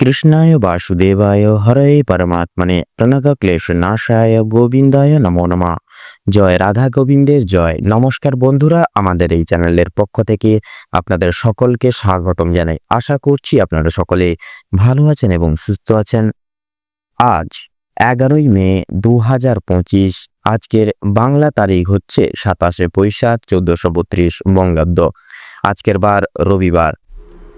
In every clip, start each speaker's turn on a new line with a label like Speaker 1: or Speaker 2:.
Speaker 1: কৃষ্ণায় বাসুদেবায় হরে পরমাত্মনে প্রণত ক্লেশ নাশায় গোবিন্দায় নমো নমা জয় রাধা গোবিন্দের জয় নমস্কার বন্ধুরা, আমাদের এই চ্যানেলের পক্ষ থেকে আপনাদের সকলকে স্বাগতম জানাই। আশা করছি আপনারা সকলে ভালো আছেন এবং সুস্থ আছেন। আজ এগারোই মে দু হাজার পঁচিশ, আজকের বাংলা তারিখ হচ্ছে সাতাশে বৈশাখ চোদ্দশো বত্রিশ বঙ্গাব্দ। আজকের বার রবিবার।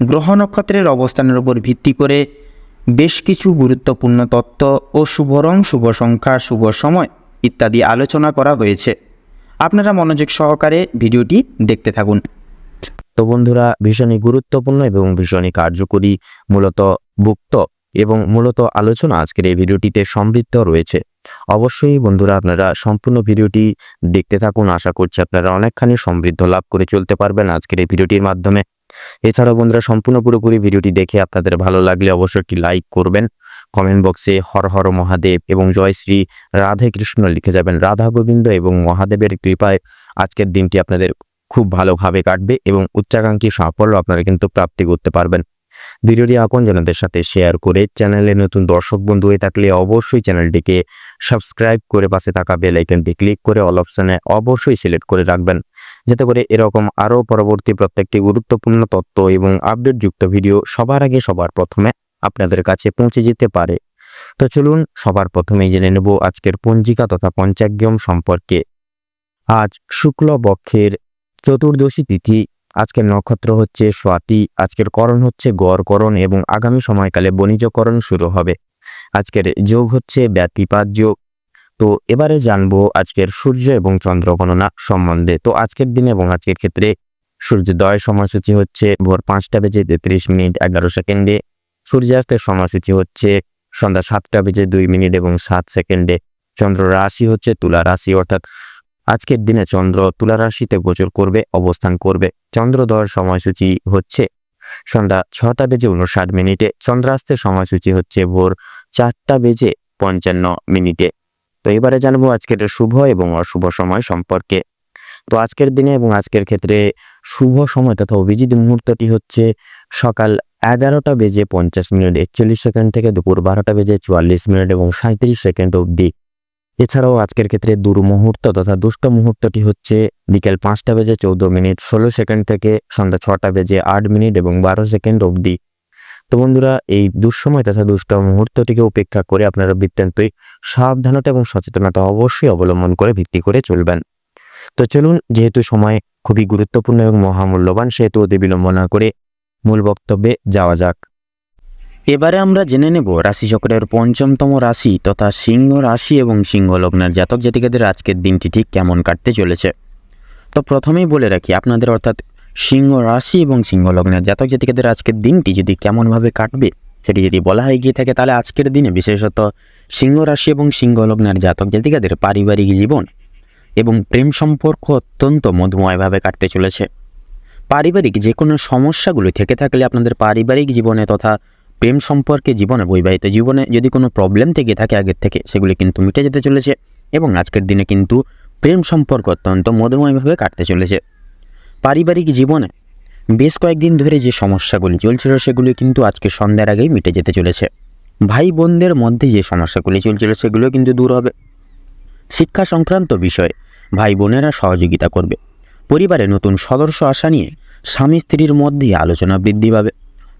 Speaker 2: গ্রহ নক্ষত্রের অবস্থানের উপর ভিত্তি করে বেশ কিছু গুরুত্বপূর্ণ তত্ত্ব ও শুভ রং শুভ সংখ্যা, শুভ সময় ইত্যাদি আলোচনা করা হয়েছে। আপনারা মনোযোগ সহকারে ভিডিওটি দেখতে থাকুন।
Speaker 1: তো বন্ধুরা, ভীষণই গুরুত্বপূর্ণ এবং ভীষণই কার্যকরী মূলত ভুক্ত এবং মূলত আলোচনা আজকের এই ভিডিওটিতে সমৃদ্ধ রয়েছে। অবশ্যই বন্ধুরা, আপনারা সম্পূর্ণ ভিডিওটি দেখতে থাকুন। আশা করছি আপনারা অনেকখানি সমৃদ্ধ লাভ করে চলতে পারবেন আজকের এই ভিডিওটির মাধ্যমে। এছাড়াও বন্ধুরা, সম্পূর্ণ পুরোপুরি ভিডিওটি দেখে আপনাদের ভালো লাগলে অবশ্যই একটি লাইক করবেন। কমেন্ট বক্সে হর হর মহাদেব এবং জয় শ্রী রাধে কৃষ্ণ লিখে যাবেন। রাধা গোবিন্দ এবং মহাদেবের কৃপায় আজকের দিনটি আপনাদের খুব ভালোভাবে কাটবে এবং উচ্চাকাঙ্ক্ষী সাফল্য আপনারা কিন্তু প্রাপ্তি করতে পারবেন। ভিডিওটি আপনজনদের সাথে শেয়ার করে চ্যানেলে নতুন দর্শক বন্ধু হয়ে থাকলে অবশ্যই চ্যানেলটিকে সাবস্ক্রাইব করে পাশে থাকা বেল আইকনটি ক্লিক করে অল অপশনে অবশ্যই সিলেক্ট করে রাখবেন। যাতে করে এরকম আরও পরবর্তী প্রত্যেকটি গুরুত্বপূর্ণ তথ্য এবং আপডেটযুক্ত ভিডিও সবার আগে সবার প্রথমে আপনাদের কাছে পৌঁছে যেতে পারে। তো চলুন সবার প্রথমেই জেনে নেব আজকের পঞ্জিকা তথা পঞ্চাগ্যম সম্পর্কে। আজ শুক্লপক্ষের চতুর্দশী তিথি আজকের নক্ষত্র হচ্ছে স্বাতি, আজকের করণ হচ্ছে গড়করণ এবং আগামী সময়কালে বণিজকরণ শুরু হবে। আজকের যোগ হচ্ছে ব্যতিপাত যোগ। তো এবারে জানব আজকের সূর্য এবং চন্দ্র গণনা সম্বন্ধে। তো আজকের দিনে এবং আজকের ক্ষেত্রে সূর্যোদয় সময়সূচি হচ্ছে ভোর পাঁচটা বেজে তেত্রিশ মিনিট এগারো সেকেন্ডে, সূর্যাস্তের সময়সূচি হচ্ছে সন্ধ্যা সাতটা বেজে দুই মিনিট এবং সাত সেকেন্ডে, চন্দ্র রাশি হচ্ছে তুলা রাশি অর্থাৎ আজকের দিনে চন্দ্র তুলা রাশিতে গোচর করবে, অবস্থান করবে। চন্দ্রোদয়ের সময়সূচি হচ্ছে সন্ধ্যা ছটা বেজে উনষাট মিনিটে, চন্দ্রাস্তের সময়সূচি হচ্ছে ভোর চারটা বেজে পঞ্চান্ন মিনিটে। তো এবারে জানব আজকের শুভ এবং অশুভ সময় সম্পর্কে। তো আজকের দিনে এবং আজকের ক্ষেত্রে শুভ সময় তথা অভিজিৎ মুহূর্তটি হচ্ছে সকাল এগারোটা বেজে পঞ্চাশ মিনিট, একচল্লিশ সেকেন্ড থেকে দুপুর বারোটা বেজে চুয়াল্লিশ মিনিট এবং সাঁত্রিশ সেকেন্ড অবধি। এছাড়াও আজকের ক্ষেত্রে দুর্মুহূর্ত তথা দুষ্ট মুহূর্তটি হচ্ছে বিকেল পাঁচটা বেজে চৌদ্দ মিনিট, ষোলো সেকেন্ড থেকে সন্ধ্যা ছটা বেজে আট মিনিট এবং বারো সেকেন্ড অবধি। তো বন্ধুরা, এই দুঃসময় তথা দুষ্ট মুহূর্তটিকে উপেক্ষা করে আপনারা বৃত্তান্তই সাবধানতা এবং সচেতনতা অবশ্যই অবলম্বন করে ভিত্তি করে চলবেন। তো চলুন, যেহেতু সময় খুবই গুরুত্বপূর্ণ এবং মহামূল্যবান, সেহেতু অতি বিলম্ব না করে মূল বক্তব্যে যাওয়া যাক।
Speaker 2: এবারে আমরা জেনে নেব রাশিচক্রের পঞ্চমতম রাশি তথা সিংহ রাশি এবং সিংহ লগ্নের জাতক জাতিকাদের আজকের দিনটি ঠিক কেমন কাটতে চলেছে। তো প্রথমেই বলে রাখি, আপনাদের অর্থাৎ সিংহ রাশি এবং সিংহ লগ্নের জাতক জাতিকাদের আজকের দিনটি যদি কেমনভাবে কাটবে, সেটি যদি বলা হয়ে গিয়ে থাকে, তাহলে আজকের দিনে বিশেষত সিংহ রাশি এবং সিংহ লগ্নের জাতক জাতিকাদের পারিবারিক জীবন এবং প্রেম সম্পর্ক অত্যন্ত মধুময়ভাবে কাটতে চলেছে। পারিবারিক যে কোনো সমস্যাগুলো থেকে থাকলে আপনাদের পারিবারিক জীবনে তথা প্রেম সম্পর্কে জীবনে, বৈবাহিত জীবনে যদি কোনো প্রবলেম থেকে থাকে আগের থেকে, সেগুলি কিন্তু মিটে যেতে চলেছে এবং আজকের দিনে কিন্তু প্রেম সম্পর্ক অত্যন্ত মধুময়ভাবে কাটতে চলেছে। পারিবারিক জীবনে বেশ কয়েকদিন ধরে যে সমস্যাগুলি চলছিল, সেগুলি কিন্তু আজকে সন্ধ্যার আগেই মিটে যেতে চলেছে। ভাই বোনদের মধ্যে যে সমস্যাগুলি চলছিল, সেগুলো কিন্তু দূর হবে। শিক্ষা সংক্রান্ত বিষয়ে ভাই বোনেরা সহযোগিতা করবে। পরিবারে নতুন সদস্য আসা নিয়ে স্বামী স্ত্রীর মধ্যে আলোচনা বৃদ্ধি পাবে।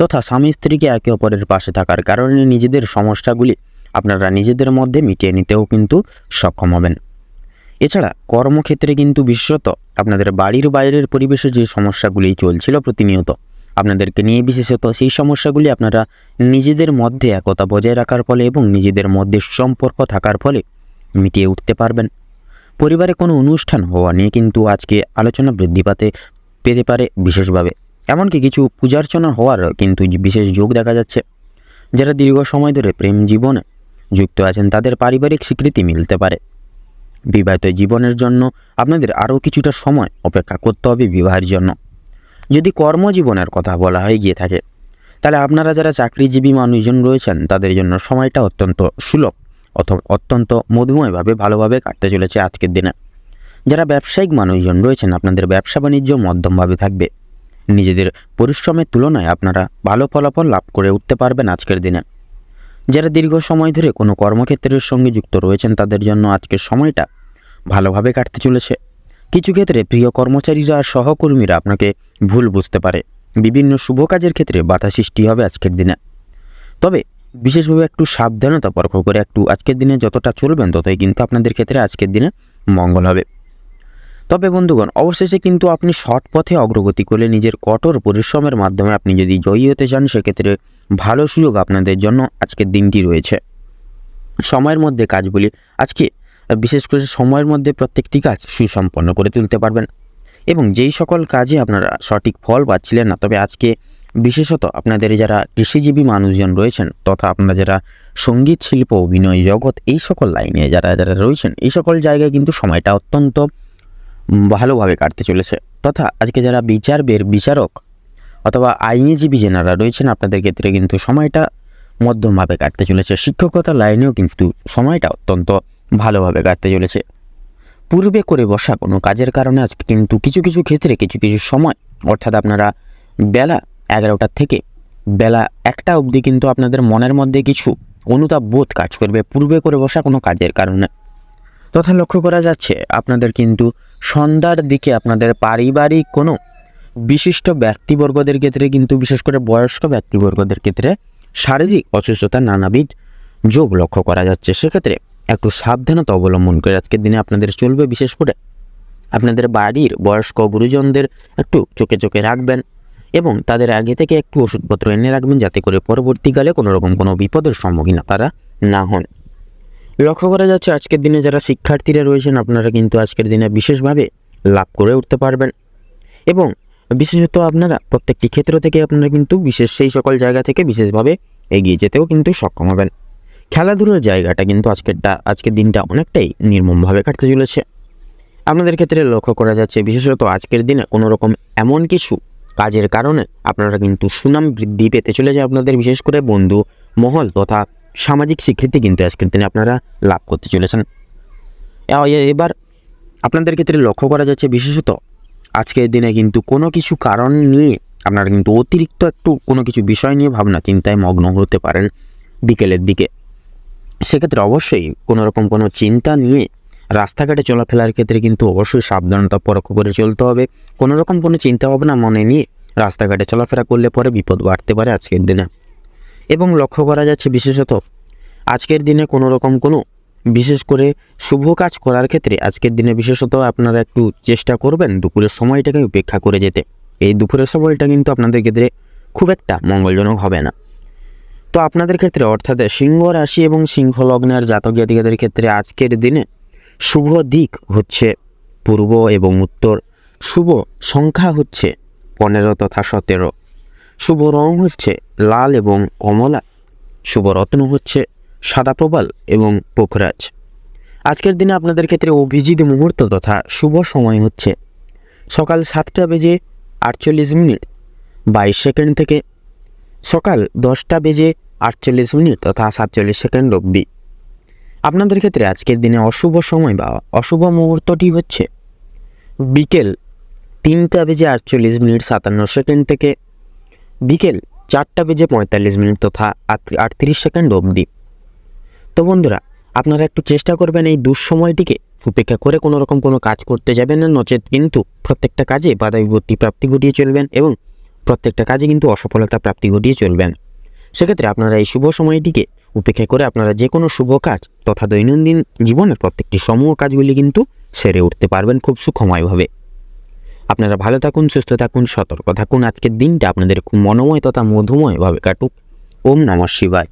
Speaker 2: তথা স্বামী স্ত্রীকে একে অপরের পাশে থাকার কারণে নিজেদের সমস্যাগুলি আপনারা নিজেদের মধ্যে মিটিয়ে নিতেও কিন্তু সক্ষম হবেন। এছাড়া কর্মক্ষেত্রে কিন্তু বিশেষত আপনাদের বাড়ির বাইরের পরিবেশে যে সমস্যাগুলি চলছিল প্রতিনিয়ত, আপনাদেরকে নিয়ে বিশেষত সেই সমস্যাগুলি আপনারা নিজেদের মধ্যে একতা বজায় রাখার ফলে এবং নিজেদের মধ্যে সম্পর্ক থাকার ফলে মিটিয়ে উঠতে পারবেন। পরিবারে কোনো অনুষ্ঠান হওয়া নিয়ে কিন্তু আজকে আলোচনা বৃদ্ধি পাতে পেতে পারে বিশেষভাবে। এমনকি কিছু পূজার্চনা হওয়ার কিন্তু বিশেষ যোগ দেখা যাচ্ছে। যারা দীর্ঘ সময় ধরে প্রেম জীবনে যুক্ত আছেন, তাদের পারিবারিক স্বীকৃতি মিলতে পারে। বিবাহিত জীবনের জন্য আপনাদের আরও কিছুটা সময় অপেক্ষা করতে হবে বিবাহের জন্য। যদি কর্মজীবনের কথা বলা হয়ে গিয়ে থাকে, তাহলে আপনারা যারা চাকরিজীবী মানুষজন রয়েছেন, তাদের জন্য সময়টা অত্যন্ত সুলভ অথবা অত্যন্ত মধুময়ভাবে ভালোভাবে কাটতে চলেছে আজকের দিনে। যারা ব্যবসায়িক মানুষজন রয়েছেন, আপনাদের ব্যবসা বাণিজ্য মধ্যমভাবে থাকবে। নিজেদের পরিশ্রমের তুলনায় আপনারা ভালো ফলাফল লাভ করে উঠতে পারবেন আজকের দিনে। যারা দীর্ঘ সময় ধরে কোনো কর্মক্ষেত্রের সঙ্গে যুক্ত রয়েছেন, তাদের জন্য আজকের সময়টা ভালোভাবে কাটতে চলেছে। কিছু ক্ষেত্রে প্রিয় কর্মচারীরা আর সহকর্মীরা আপনাকে ভুল বুঝতে পারে। বিভিন্ন শুভ কাজের ক্ষেত্রে বাধা সৃষ্টি হবে আজকের দিনে। তবে বিশেষভাবে একটু সাবধানতা পরখ করে একটু আজকের দিনে যতটা চলবেন, ততই কিন্তু আপনাদের ক্ষেত্রে আজকের দিনে মঙ্গল হবে। তবে বন্ধুগণ, অবশেষে কিন্তু আপনি সৎ পথে অগ্রগতি করলে নিজের কঠোর পরিশ্রমের মাধ্যমে আপনি যদি জয়ী হতে চান, সেক্ষেত্রে ভালো সুযোগ আপনাদের জন্য আজকের দিনটি রয়েছে। সময়ের মধ্যে কাজগুলি আজকে বিশেষ করে সময়ের মধ্যে প্রত্যেকটি কাজ সুসম্পন্ন করে তুলতে পারবেন এবং যেই সকল কাজে আপনারা সঠিক ফল পাচ্ছিলেন না, তবে আজকে বিশেষত আপনাদের যারা কৃষিজীবী মানুষজন রয়েছেন তথা আপনারা যারা সংগীত, শিল্প, অভিনয়, জগৎ, এই সকল লাইনে যারা যারা রয়েছেন, এই সকল জায়গায় কিন্তু সময়টা অত্যন্ত ভালোভাবে কাটতে চলেছে। তথা আজকে যারা বিচার বের বিচারক অথবা আইনজীবী যেনারা রয়েছেন, আপনাদের ক্ষেত্রে কিন্তু সময়টা মধ্যমভাবে কাটতে চলেছে। শিক্ষকতা লাইনেও কিন্তু সময়টা অত্যন্ত ভালোভাবে কাটতে চলেছে। পূর্বে করে বসা কোনো কাজের কারণে আজকে কিন্তু কিছু কিছু ক্ষেত্রে কিছু কিছু সময়, অর্থাৎ আপনারা বেলা এগারোটার থেকে বেলা একটা অবধি কিন্তু আপনাদের মনের মধ্যে কিছু অনুতাপ বোধ কাজ করবে। পূর্বে করে বসা কোনো কাজের কারণে তথা লক্ষ্য করা যাচ্ছে আপনাদের কিন্তু সন্ধ্যার দিকে আপনাদের পারিবারিক কোনো বিশিষ্ট ব্যক্তিবর্গদের ক্ষেত্রে কিন্তু বিশেষ করে বয়স্ক ব্যক্তিবর্গদের ক্ষেত্রে শারীরিক অসুস্থতা নানাবিধ যোগ লক্ষ্য করা যাচ্ছে। সেক্ষেত্রে একটু সাবধানতা অবলম্বন করে আজকের দিনে আপনাদের চলবে বিশেষ করে আপনাদের বাড়ির বয়স্ক গুরুজনদের একটু চোখে চোখে রাখবেন এবং তাদের আগে থেকে একটু ওষুধপত্র এনে রাখবেন যাতে করে পরবর্তীকালে কোনো রকম কোনো বিপদের সম্মুখীন আপনারা না হন। লক্ষ্য করা যাচ্ছে আজকের দিনে যারা শিক্ষার্থীরা রয়েছেন, আপনারা কিন্তু আজকের দিনে বিশেষভাবে লাভ করে উঠতে পারবেন। এবং বিশেষত আপনারা প্রত্যেকটি ক্ষেত্র থেকে আপনারা কিন্তু বিশেষ সেই সকল জায়গা থেকে বিশেষভাবে এগিয়ে যেতেও কিন্তু সক্ষম হবেন। খেলাধুলার জায়গাটা কিন্তু আজকেরটা, আজকের দিনটা অনেকটাই নির্মমভাবে কাটতে চলেছে। আপনাদের ক্ষেত্রে লক্ষ্য করা যাচ্ছে, বিশেষত আজকের দিনে কোনো রকম এমন কিছু কাজের কারণে আপনারা কিন্তু সুনাম বৃদ্ধি পেতে চলেছে আপনাদের, বিশেষ করে বন্ধু মহল তথা সামাজিক স্বীকৃতি কিন্তু আজকের দিনে আপনারা লাভ করতে চলেছেন। এবার আপনাদের ক্ষেত্রে লক্ষ্য করা যাচ্ছে বিশেষত আজকের দিনে কিন্তু কোনো কিছু কারণ নিয়ে আপনারা কিন্তু অতিরিক্ত একটু কোনো কিছু বিষয় নিয়ে ভাবনা চিন্তায় মগ্ন হতে পারেন বিকেলের দিকে। সেক্ষেত্রে অবশ্যই কোনো রকম কোনো চিন্তা নিয়ে রাস্তাঘাটে চলাফেরার ক্ষেত্রে কিন্তু অবশ্যই সাবধানতা পরখ করে চলতে হবে। কোনো রকম কোনো চিন্তা ভাবনা মনে নিয়ে রাস্তাঘাটে চলাফেরা করলে পরে বিপদ বাড়তে পারে আজকের দিনে। এবং লক্ষ্য করা যাচ্ছে বিশেষত আজকের দিনে কোনো রকম কোনো বিশেষ করে শুভ কাজ করার ক্ষেত্রে আজকের দিনে বিশেষত আপনারা একটু চেষ্টা করবেন দুপুরের সময়টাকে উপেক্ষা করে যেতে। এই দুপুরের সময়টা কিন্তু আপনাদের ক্ষেত্রে খুব একটা মঙ্গলজনক হবে না। তো আপনাদের ক্ষেত্রে অর্থাৎ সিংহ রাশি এবং সিংহ লগ্নের জাতক জাতিকাদের ক্ষেত্রে আজকের দিনে শুভ দিক হচ্ছে পূর্ব এবং উত্তর। শুভ সংখ্যা হচ্ছে পনেরো তথা সতেরো। শুভ রং হচ্ছে লাল এবং কমলা শুভ রত্ন হচ্ছে সাদা প্রবাল এবং পোখরাজ। আজকের দিনে আপনাদের ক্ষেত্রে অভিজিৎ মুহূর্ত তথা শুভ সময় হচ্ছে সকাল সাতটা বেজে আটচল্লিশ মিনিট, বাইশ সেকেন্ড থেকে সকাল দশটা বেজে আটচল্লিশ মিনিট তথা সাতচল্লিশ সেকেন্ড অবধি। আপনাদের ক্ষেত্রে আজকের দিনে অশুভ সময় বা অশুভ মুহূর্তটি হচ্ছে বিকেল তিনটা বেজে আটচল্লিশ মিনিট সাতান্ন সেকেন্ড থেকে বিকেল চারটা বেজে পঁয়তাল্লিশ মিনিট তথা আট- আটত্রিশ সেকেন্ড অবধি। তো বন্ধুরা, আপনারা একটু চেষ্টা করবেন এই দুঃসময়টিকে উপেক্ষা করে কোনো রকম কোনো কাজ করতে যাবেন না, নচেত কিন্তু প্রত্যেকটা কাজে বাধা বিপত্তি প্রাপ্তি ঘটিয়ে চলবেন এবং প্রত্যেকটা কাজে কিন্তু অসফলতা প্রাপ্তি ঘটিয়ে চলবেন। সেক্ষেত্রে আপনারা এই শুভ সময়টিকে উপেক্ষা করে আপনারা যে কোনো শুভ কাজ তথা দৈনন্দিন জীবনের প্রত্যেকটি সমূহ কাজগুলি কিন্তু সেরে উঠতে পারবেন খুব সুখময়ভাবে। আপনারা ভালো থাকুন, সুস্থ থাকুন, সতর্ক থাকুন। আজকের দিনটা আপনাদের খুব মনোময় তথা মধুময়ভাবে কাটুক। ওম নমঃ শিবায়।